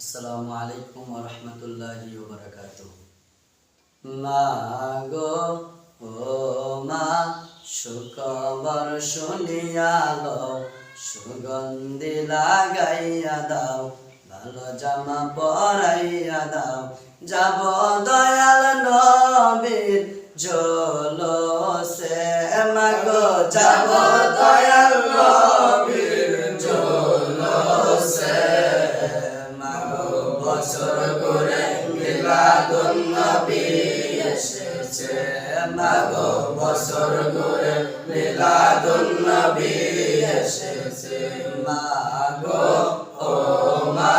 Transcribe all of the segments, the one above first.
আসসালামু আলাইকুম রহমতুল্লাহি বারাকাত মা গো, ও মা, সুখবর শুনিয়া লও, সুগন্ধি লাগাইয়া দাও, ভালো জামা পরাইয়া দাও। যাব দয়াল নবীর জলো মাগো বছর করে মিলাদুন নবী এসেছে মাগো ও মা,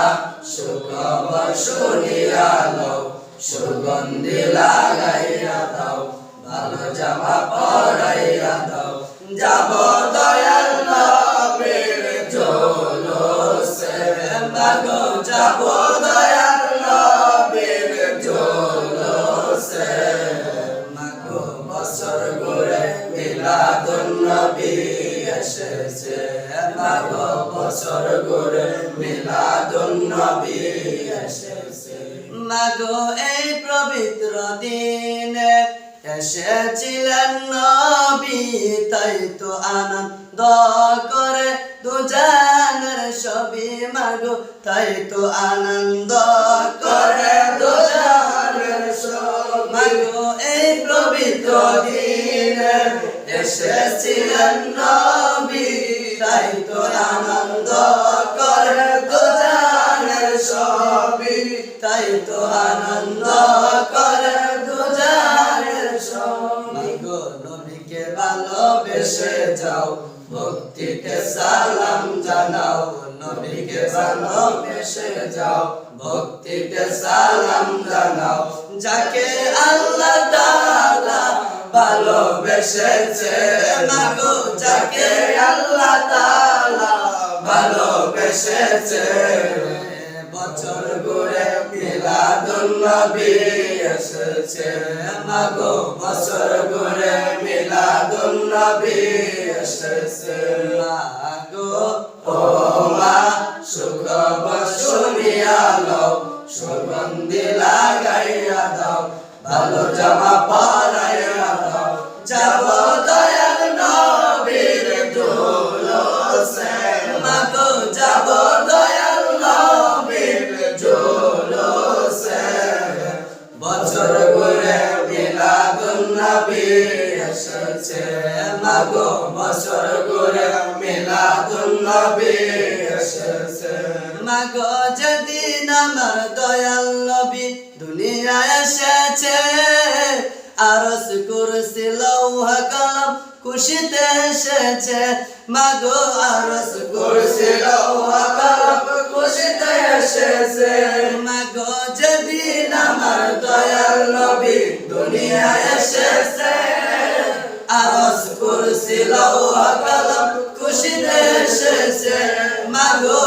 সুখবর শুনিয়া লও সুগন্ধি লাগাইয়া দাও, ভালো জামা পরাইয়া দাও। যাব দয়াল নবীর জলসে মাগো যাব দয়াল নবীর জলসে বছর ঘুরে মিলাদুন নবী এসেছে। মাগো বছর ঘুরে মিলাদুন এসেছে। মাগো এই পবিত্র দিনে এসেছিলেন নবী, তাই তো আনন্দ করে দুজানের সবই মাগো, তাই তো আনন্দ করে। পবিত্র দিনে এসেছিলেন নবী, তাই তো আনন্দ করে দুজানের সবই তাই তো আনন্দ করে দুজানের সবই গো নবীকে ভালোবেসে যাও ভক্তিতে সালাম জানাও, নবীকে ভালোবেসে যাও ভক্তিতে সালাম জানাও। যাকে আল্লাহ তাআলা ভালোবেসেছে, মাগো, যাকে আল্লাহ তাআলা ভালোবেসেছে। বছর ঘুরে মিলাদুন নবী এসেছে, মাগো, বছর ঘুরে মিলাদুন নবী এসেছে। মাগো, ও ভালো জামা পরাইয়া দাও। যাব দয়াল নবীর জোলসে মাগো, যাব দয়াল নবীর জোলসে বছর ঘুরে মিলাদুন নবী এসেছে। মাগো, বছর ঘুরে মিলাদুন নবী এসেছে। মাগো যেদিন আমার দয়াল নবী দুনিয়া এসেছে, আরস কুরসি, লৌহ কলম খুশিতে এসেছে। মাগো, আরস কুরসি, লৌহ কলম খুশিতে এসেছে। মাগো যেদিন আমার দয়াল নবী দুনিয়া এসেছে, আরস কুরসি, লৌহ কলম খুশিতে এসেছে। মাগো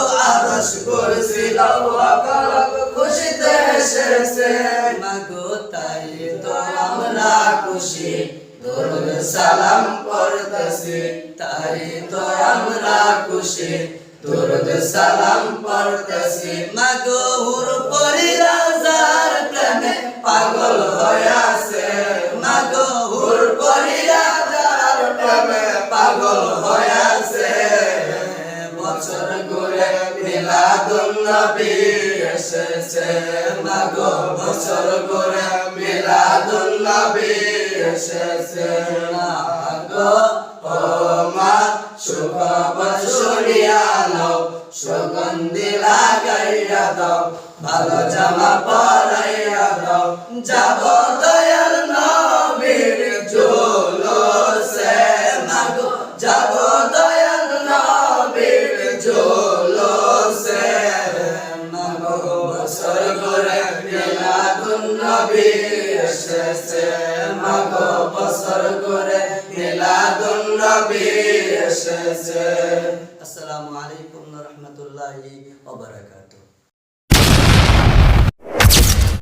কলম খুশিতে এসেছে মাগো তাই তো আমরা খুশি দরুদ সালাম পড়তেছি তাই তো আমরা খুশি দরুদ সালাম পড়তেছি মাগো হুর মিলাদুন নবী এসেছে, মাগো বছর ঘুরে মিলাদুন নবী এসেছে। মাগো, ও মা সুখবর শুনিয়া লও সুগন্ধি লাগাইয়া দাও, ভালো জামা পরাইয়া দাও, যাব মিলাদুন নবী এসেছে মাগো বছর করে আসসালামু আলাইকুম রহমতুল্লাহি ওয়া বারাকাতুহু।